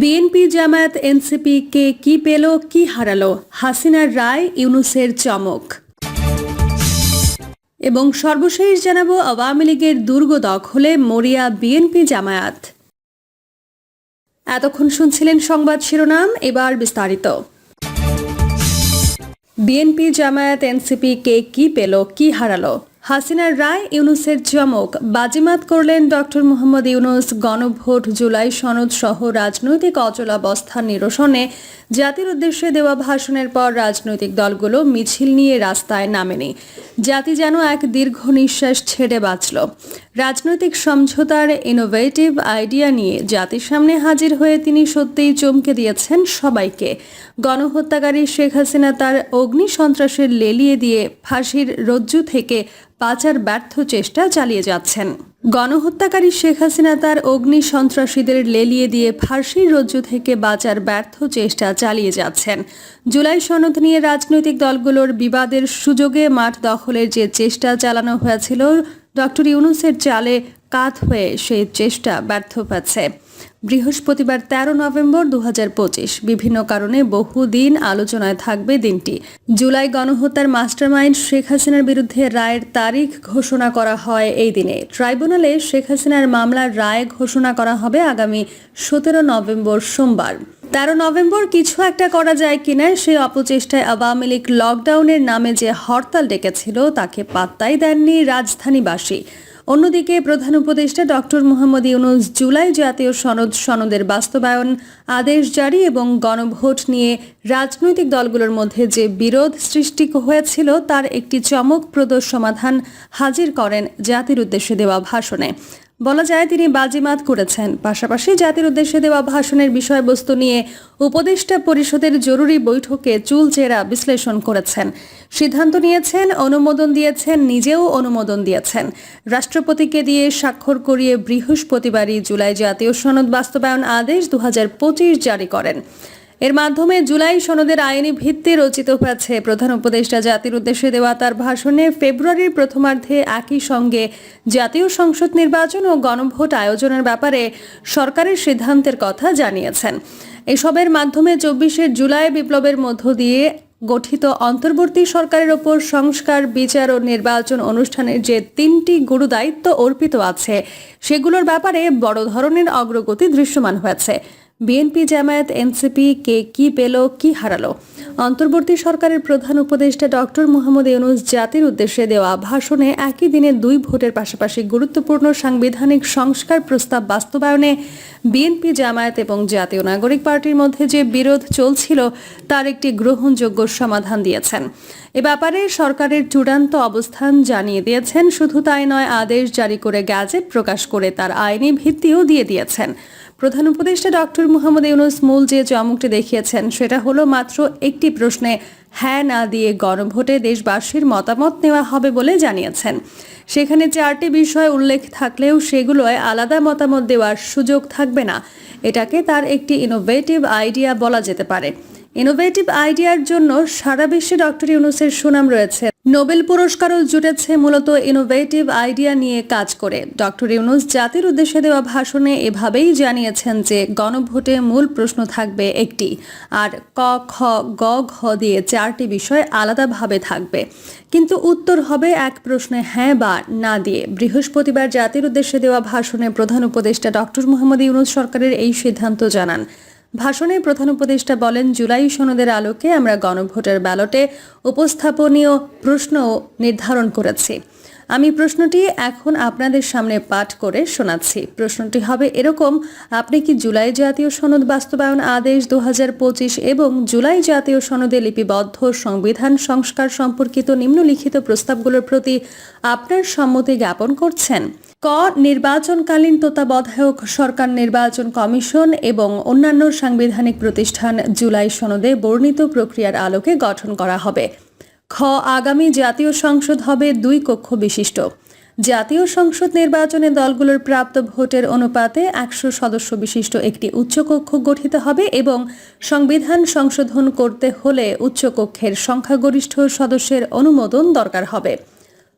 BNP Jamaat NCP কে কি পেল, কি হারালো? হাসিনার রায়, ইউনুসের চমক। এবং সর্বশেষ জানাব, আওয়ামী লীগের দুর্গ দখলে মরিয়া বিএনপি জামায়াত। এতক্ষণ শুনছিলেন সংবাদ শিরোনাম, এবার বিস্তারিত। বিএনপি জামায়াত এনসিপি কে কি পেল, কি হারালো? হাসিনার রায় ইউনুসের চমক। বাজিমাত করলেন ডক্টর মোহাম্মদ ইউনুস গণভোট জুলাই সনদ সহ রাজনৈতিক অচলাবস্থা নিরসনে। জাতির উদ্দেশ্যে দেওয়া ভাষণের পর রাজনৈতিক দলগুলো মিছিল নিয়ে রাস্তায় নামেনি। জাতি যেন এক দীর্ঘ নিঃশ্বাস ছেড়ে বাঁচল। রাজনৈতিক সমঝোতার ইনোভেটিভ আইডিয়া নিয়ে জাতির সামনে হাজির হয়ে তিনি সত্যিই চমকে দিয়েছেন সবাইকে। গণহত্যাকারী শেখ হাসিনা তার অগ্নি সন্ত্রাসের লেলিয়ে দিয়ে ফাঁসির রজ্জু থেকে বাঁচার ব্যর্থ চেষ্টা চালিয়ে যাচ্ছেন। গণহত্যাকারী শেখ হাসিনা তার অগ্নি সন্ত্রাসীদের লেলিয়ে দিয়ে ফাঁসির রজ্জু থেকে বাঁচার ব্যর্থ চেষ্টা চালিয়ে যাচ্ছেন। জুলাই সনদ নিয়ে রাজনৈতিক দলগুলোর বিবাদের সুযোগে মাঠ দখলের যে চেষ্টা চালানো হয়েছিল, ডক্টর ইউনুসের চালে কাত হয়ে সেই চেষ্টা ব্যর্থ পাচ্ছে বৃহস্পতিবার তেরো নভেম্বর দুহাজার পঁচিশ। বিভিন্ন কারণে বহুদিন আলোচনায় থাকবে দিনটি। জুলাই গণহত্যার মাস্টারমাইন্ড শেখ হাসিনার বিরুদ্ধে রায়ের তারিখ ঘোষণা করা হয় এই দিনে। ট্রাইব্যুনালে শেখ হাসিনার মামলার রায় ঘোষণা করা হবে আগামী সতেরো নভেম্বর সোমবার। তেরো নভেম্বর কিছু একটা করা যায় কিনা সেই অপচেষ্টায় আওয়ামী লীগ লকডাউনের নামে যে হরতাল ডেকেছিল তাকে পাত্তাই দেননি রাজধানীবাসী। অন্যদিকে প্রধান উপদেষ্টা ডক্টর মোহাম্মদ ইউনুস জুলাই জাতীয় সনদ সনদের বাস্তবায়ন আদেশ জারি এবং গণভোট নিয়ে রাজনৈতিক দলগুলোর মধ্যে যে বিরোধ সৃষ্টি হয়েছিল, তার একটি চমকপ্রদ সমাধান হাজির করেন জাতির উদ্দেশ্যে দেওয়া ভাষণে। বলা যায় তিনি বাজিমাত করেছেন। পাশাপাশি জাতির উদ্দেশ্যে দেওয়া ভাষণের বিষয়বস্তু নিয়ে উপদেষ্টা পরিষদের জরুরি বৈঠকে চুলচেরা বিশ্লেষণ করেছেন। সিদ্ধান্ত নিয়েছেন, অনুমোদন দিয়েছেন, নিজেও অনুমোদন দিয়েছেন। রাষ্ট্রপতিকে দিয়ে স্বাক্ষর করিয়ে বৃহস্পতিবারই জুলাই জাতীয় সনদ বাস্তবায়ন আদেশ দু হাজার পঁচিশ জারি করেন। এর মাধ্যমে জুলাই সনদের আইনি ভিত্তি রচিত হয়েছে। প্রধান উপদেষ্টা জাতির উদ্দেশ্যে দেওয়া তার ভাষণে ফেব্রুয়ারির প্রথমার্ধে একই সঙ্গে জাতীয় সংসদ নির্বাচন ও গণভোট আয়োজনের ব্যাপারে সরকারের সিদ্ধান্তের কথা জানিয়েছেন। এসবের মাধ্যমে চব্বিশে জুলাই বিপ্লবের মধ্য দিয়ে গঠিত অন্তর্বর্তী সরকারের ওপর সংস্কার, বিচার ও নির্বাচন অনুষ্ঠানের যে তিনটি গুরু দায়িত্ব অর্পিত আছে, সেগুলোর ব্যাপারে বড় ধরনের অগ্রগতি দৃশ্যমান হয়েছে। বিএনপি জামায়াত, এনসিপি, কে কি পেল, কি হারালো? অন্তর্বর্তী সরকারের প্রধান উপদেষ্টা ডক্টর মোহাম্মদ ইউনুস জাতির উদ্দেশ্যে দেওয়া ভাষণে একই দিনে দুই ভোটের পাশাপাশি গুরুত্বপূর্ণ সাংবিধানিক সংস্কার প্রস্তাব বাস্তবায়নে বিএনপি জামায়াত এবং জাতীয় নাগরিক পার্টির মধ্যে যে বিরোধ চলছিল, তার একটি গ্রহণযোগ্য সমাধান দিয়েছেন। এ ব্যাপারে সরকারের চূড়ান্ত অবস্থান জানিয়ে দিয়েছেন। শুধু তাই নয়, আদেশ জারি করে গ্যাজেট প্রকাশ করে তার আইনি ভিত্তিও দিয়ে দিয়েছেন। প্রধান উপদেষ্টা ডক্টর মোহাম্মদ ইউনুস মূল যে চমকটি দেখিয়েছেন, সেটা হলো মাত্র একটি প্রশ্নে হ্যাঁ না দিয়ে গণভোটে দেশবাসীর মতামত নেওয়া হবে বলে জানিয়েছেন। সেখানে চারটি বিষয় উল্লেখ থাকলেও সেগুলোয় আলাদা মতামত দেওয়ার সুযোগ থাকবে না। এটাকে তার একটি ইনোভেটিভ আইডিয়া বলা যেতে পারে। ইনোভেটিভ আইডিয়ার জন্য সারা বিশ্বে ডক্টর ইউনুসের সুনাম রয়েছে নোবেল পুরস্কারও জুটেছে মূলত ইনোভেটিভ আইডিয়া নিয়ে কাজ করে। ডক্টর ইউনুস জাতির উদ্দেশ্যে দেওয়া ভাষণে এভাবেই জানিয়েছেন যে, গণভোটে মূল প্রশ্ন থাকবে একটি, আর ক, খ, গ, ঘ দিয়ে চারটি বিষয় আলাদাভাবে থাকবে। কিন্তু উত্তর হবে এক প্রশ্নে হ্যাঁ বা না দিয়ে। বৃহস্পতিবার জাতির উদ্দেশ্যে দেওয়া ভাষণে প্রধান উপদেষ্টা ডক্টর মোহাম্মদ ইউনুস সরকারের এই সিদ্ধান্ত জানান। ভাষণে প্রধান উপদেষ্টা বলেন, জুলাই সনদের আলোকে আমরা গণভোটের ব্যালটে উপস্থাপনীয় প্রশ্ন নির্ধারণ করেছি। আমি প্রশ্নটি এখন আপনাদের সামনে পাঠ করে শোনাচ্ছি। প্রশ্নটি হবে এরকম, আপনি কি জুলাই জাতীয় সনদ বাস্তবায়ন আদেশ দু হাজার পঁচিশ এবং জুলাই জাতীয় সনদে লিপিবদ্ধ সংবিধান সংস্কার সম্পর্কিত নিম্নলিখিত প্রস্তাবগুলোর প্রতি আপনার সম্মতি জ্ঞাপন করছেন? ক নির্বাচনকালীন তত্ত্বাবধায়ক সরকার নির্বাচন কমিশন এবং অন্যান্য সাংবিধানিক প্রতিষ্ঠান জুলাই সনদে বর্ণিত প্রক্রিয়ার আলোকে গঠন করা হবে। খ, আগামী জাতীয় সংসদ হবে দুই কক্ষ বিশিষ্ট। জাতীয় সংসদ নির্বাচনে দলগুলোর প্রাপ্ত ভোটের অনুপাতে একশো সদস্য বিশিষ্ট একটি উচ্চকক্ষ গঠিত হবে এবং সংবিধান সংশোধন করতে হলে উচ্চকক্ষের সংখ্যাগরিষ্ঠ সদস্যের অনুমোদন দরকার হবে।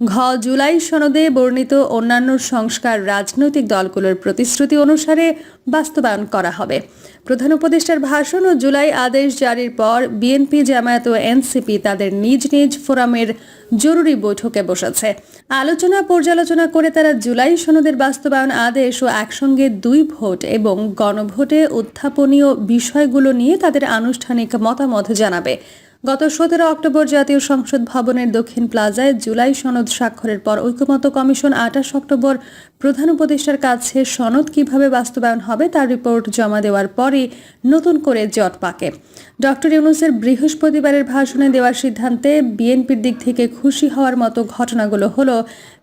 ঘ জুলাই সনদে বর্ণিত অন্যান্য সংস্কার রাজনৈতিক দলগুলোর প্রতিশ্রুতি অনুসারে বাস্তবায়ন করা হবে। প্রধান উপদেষ্টার ভাষণ ও জুলাই আদেশ জারির পর বিএনপি জামায়াত ও এনসিপি তাদের নিজ নিজ ফোরামের জরুরি বৈঠকে বসেছে। আলোচনা পর্যালোচনা করে তারা জুলাই সনদের বাস্তবায়ন আদেশ ও একসঙ্গে দুই ভোট এবং গণভোটে উত্থাপনীয় বিষয়গুলো নিয়ে তাদের আনুষ্ঠানিক মতামত জানাবে। গত সতেরো অক্টোবর জাতীয় সংসদ ভবনের দক্ষিণ প্লাজায় জুলাই সনদ স্বাক্ষরের পর ঐক্যমত কমিশন আঠাশ অক্টোবর প্রধান উপদেষ্টার কাছে সনদ কীভাবে বাস্তবায়ন হবে তার রিপোর্ট জমা দেওয়ার পরই নতুন করে জট পাকে। ডক্টর ইউনুসের বৃহস্পতিবারের ভাষণে দেওয়ার সিদ্ধান্তে বিএনপির দিক থেকে খুশি হওয়ার মতো ঘটনাগুলো হলো,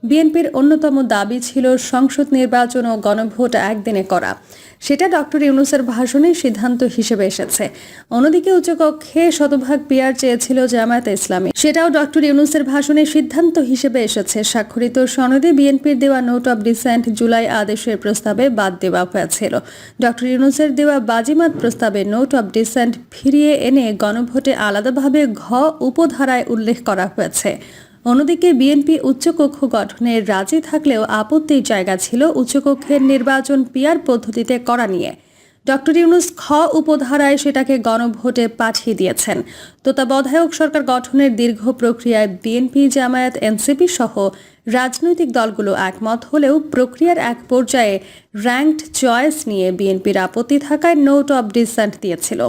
বিএনপির অন্যতম দাবি ছিল সংসদ নির্বাচন ও গণভোট একদিনে করা। সেটা ডক্টর ইউনুসের ভাষণের সিদ্ধান্ত হিসেবে এসেছে। অন্যদিকে উচ্চকক্ষে শতভাগ পিয়ার চেয়েছিল জামায়াতে ইসলামী। সেটাও ডক্টর ইউনুসের ভাষণের সিদ্ধান্ত হিসেবে এসেছে। স্বাক্ষরিত সনদে বিএনপির দেওয়া নোট অব ডিসেন্ট জুলাই আদেশের প্রস্তাবে বাদ দেওয়া হয়েছিল। ডক্টর ইউনুসের দেওয়া বাজিমাত প্রস্তাবে নোট অব ডিসেন্ট ফিরিয়ে এনে গণভোটে আলাদাভাবে ঘ উপধারায় উল্লেখ করা হয়েছে। অন্যদিকে বিএনপি উচ্চকক্ষ গঠনে রাজি থাকলেও আপত্তির জায়গা ছিল উচ্চকক্ষের নির্বাচন পিয়ার পদ্ধতিতে করা নিয়ে। ডক্টর ইউনুস খ উপধারায় সেটাকে গণভোটে পাঠিয়ে দিয়েছেন। তত্ত্বাবধায়ক সরকার গঠনের দীর্ঘ প্রক্রিয়ায় বিএনপি, জামায়াত, এনসিপি সহ রাজনৈতিক দলগুলো একমত হলেও প্রক্রিয়ার এক পর্যায়ে র্যাঙ্কড চয়েস নিয়ে বিএনপির আপত্তি থাকায় নোট অব ডিসেন্ট দিয়েছিল।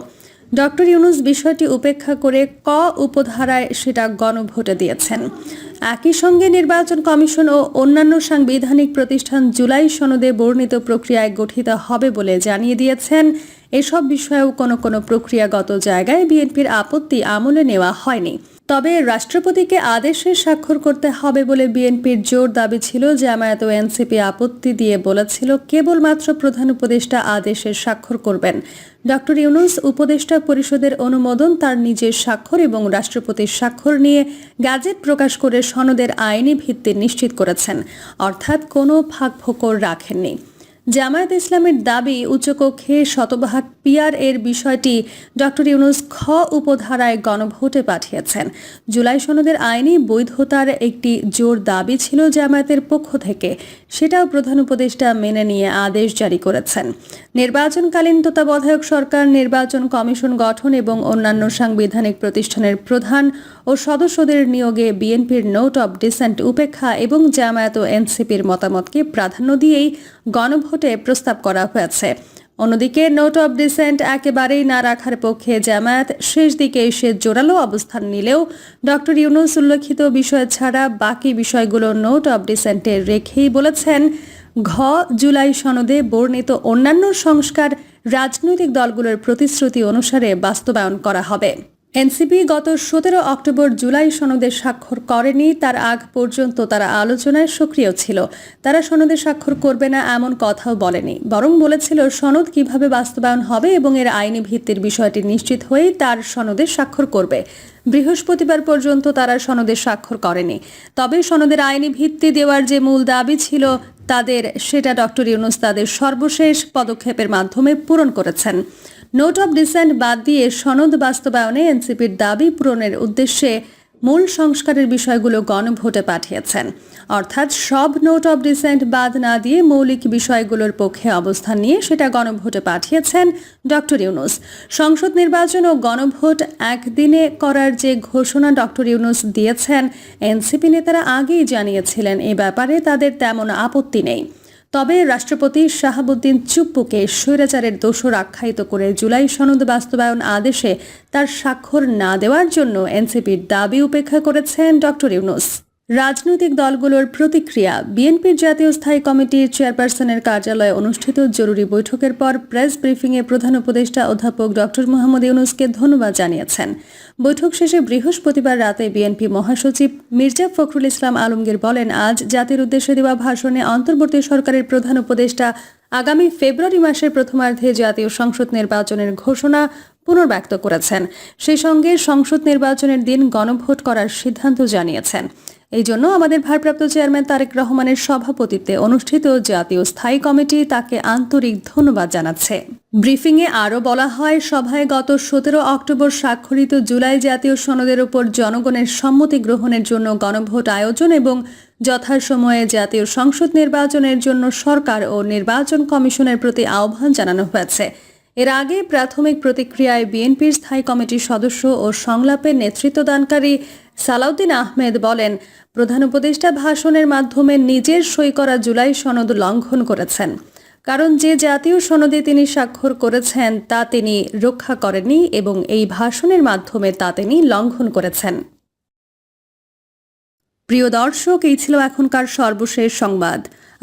ডক্টর ইউনুস বিষয়টি উপেক্ষা করে ক উপধারায় সেটা গণভোটে দিয়েছেন। একই সঙ্গে নির্বাচন কমিশন ও অন্যান্য সাংবিধানিক প্রতিষ্ঠান জুলাই সনদে বর্ণিত প্রক্রিয়ায় গঠিত হবে বলে জানিয়ে দিয়েছেন। এসব বিষয়েও কোনো কোনো প্রক্রিয়াগত জায়গায় বিএনপির আপত্তি আমলে নেওয়া হয়নি। তবে রাষ্ট্রপতিকে আদেশে স্বাক্ষর করতে হবে বলে বিএনপির জোর দাবি ছিল জামায়াত ও এনসিপি আপত্তি দিয়ে বলেছিল, কেবলমাত্র প্রধান উপদেষ্টা আদেশে স্বাক্ষর করবেন। ডক্টর ইউনুস উপদেষ্টা পরিষদের অনুমোদন, তার নিজের স্বাক্ষর এবং রাষ্ট্রপতির স্বাক্ষর নিয়ে গ্যাজেট প্রকাশ করে সনদের আইনি ভিত্তি নিশ্চিত করেছেন। অর্থাৎ কোনো ফাঁক ফোকর রাখেননি। জামায়াত ইসলামের দাবি উচ্চকক্ষে শতভাগ পিয়ার এর বিষয়টি ডক্টর ইউনুস খ উপধারায় গণভোটে পাঠিয়েছেন। জুলাই সনদের আইনি বৈধতার একটি জোর দাবি ছিল জামায়াতের পক্ষ থেকে। সেটাও প্রধান উপদেষ্টা মেনে নিয়ে আদেশ জারি করেছেন। নির্বাচনকালীন তত্ত্বাবধায়ক সরকার, নির্বাচন কমিশন গঠন এবং অন্যান্য সাংবিধানিক প্রতিষ্ঠানের প্রধান ও সদস্যদের নিয়োগে বিএনপির নোট অব ডিসেন্ট উপেক্ষা এবং জামায়াত ও এনসিপির মতামতকে প্রাধান্য দিয়েই গণভোটে প্রস্তাব করা হয়েছে। অন্যদিকে নোট অব ডিসেন্ট একেবারেই না রাখার পক্ষে জামায়াত শেষ দিকে এসে জোরালো অবস্থান নিলেও ডক্টর ইউনুস উল্লেখিত বিষয় ছাড়া বাকি বিষয়গুলো নোট অব ডিসেন্টে রেখেই বলেছেন, ঘ জুলাই সনদে বর্ণিত অন্যান্য সংস্কার রাজনৈতিক দলগুলোর প্রতিশ্রুতি অনুসারে বাস্তবায়ন করা হবে। এনসিপি গত সতেরো অক্টোবর জুলাই সনদে স্বাক্ষর করেনি, তার আগ পর্যন্ত তারা আলোচনায় সক্রিয় ছিল। তারা সনদে স্বাক্ষর করবে না এমন কথাও বলেনি। বরং বলেছিল সনদ কীভাবে বাস্তবায়ন হবে এবং এর আইনি ভিত্তির বিষয়টি নিশ্চিত হয়েই তার সনদে স্বাক্ষর করবে। বৃহস্পতিবার পর্যন্ত তারা সনদে স্বাক্ষর করেনি। তবে সনদের আইনি ভিত্তি দেওয়ার যে মূল দাবি ছিল তাদের, সেটা ডক্টর ইউনুস তাদের সর্বশেষ পদক্ষেপের মাধ্যমে পূরণ করেছেন। নোট অব ডিসেন্ট বাদ দিয়ে সনদ বাস্তবায়নে এনসিপির দাবি পূরণের উদ্দেশ্যে মূল সংস্কারের বিষয়গুলো গণভোটে পাঠিয়েছেন। অর্থাৎ সব নোট অব ডিসেন্ট বাদ না দিয়ে মৌলিক বিষয়গুলোর পক্ষে অবস্থান নিয়ে সেটা গণভোটে পাঠিয়েছেন ডক্টর ইউনুস। সংসদ নির্বাচন ও গণভোট একদিনে করার যে ঘোষণা ডক্টর ইউনুস দিয়েছেন, এনসিপি নেতারা আগেই জানিয়েছিলেন এ ব্যাপারে তাদের তেমন আপত্তি নেই। তবে রাষ্ট্রপতি শাহাবুদ্দিন চুপ্পুকে স্বৈরাচারের দোষর আখ্যায়িত করে জুলাই সনদ বাস্তবায়ন আদেশে তার স্বাক্ষর না দেওয়ার জন্য এনসিপির দাবি উপেক্ষা করেছেন ডক্টর ইউনুস। রাজনৈতিক দলগুলোর প্রতিক্রিয়া। বিএনপির জাতীয় স্থায়ী কমিটির চেয়ারপারসনের কার্যালয়ে অনুষ্ঠিত জরুরি বৈঠকের পর প্রেস ব্রিফিংয়ে প্রধান উপদেষ্টা অধ্যাপক ডক্টর মোহাম্মদ ইউনুসকে ধন্যবাদ জানিয়েছেন। বৈঠক শেষে বৃহস্পতিবার রাতে বিএনপি মহাসচিব মির্জা ফখরুল ইসলাম আলমগীর বলেন, আজ জাতির উদ্দেশ্যে দেওয়া ভাষণে অন্তর্বর্তী সরকারের প্রধান উপদেষ্টা আগামী ফেব্রুয়ারি মাসের প্রথমার্ধে জাতীয় সংসদ নির্বাচনের ঘোষণা পুনর্ব্যক্ত করেছেন। সেই সঙ্গে সংসদ নির্বাচনের দিন গণভোট করার সিদ্ধান্ত জানিয়েছেন। এই জন্য আমাদের ভারপ্রাপ্ত চেয়ারম্যান তারেক রহমানের সভাপতিত্বে অনুষ্ঠিত জাতীয় স্থায়ী কমিটি তাকে আন্তরিক ধন্যবাদ জানাচ্ছে। ব্রিফিংয়ে আরও বলা হয়, সভায় গত সতেরো অক্টোবর স্বাক্ষরিত জুলাই জাতীয় সনদের উপর জনগণের সম্মতি গ্রহণের জন্য গণভোট আয়োজন এবং যথাসময়ে জাতীয় সংসদ নির্বাচনের জন্য সরকার ও নির্বাচন কমিশনের প্রতি আহ্বান জানানো হয়েছে। এর আগে প্রাথমিক প্রতিক্রিয়ায় বিএনপির স্থায়ী কমিটির সদস্য ও সংলাপের নেতৃত্বদানকারী সালাউদ্দিন আহমেদ বলেন, প্রধান উপদেষ্টা ভাষণের মাধ্যমে নিজের সই করা জুলাই সনদ লঙ্ঘন করেছেন। কারণ যে জাতীয় সনদে তিনি স্বাক্ষর করেছেন, তা তিনি রক্ষা করেননি এবং এই ভাষণের মাধ্যমে তা তিনি লঙ্ঘন করেছেন। প্রিয় দর্শক, এই ছিল এখনকার সর্বশেষ সংবাদ।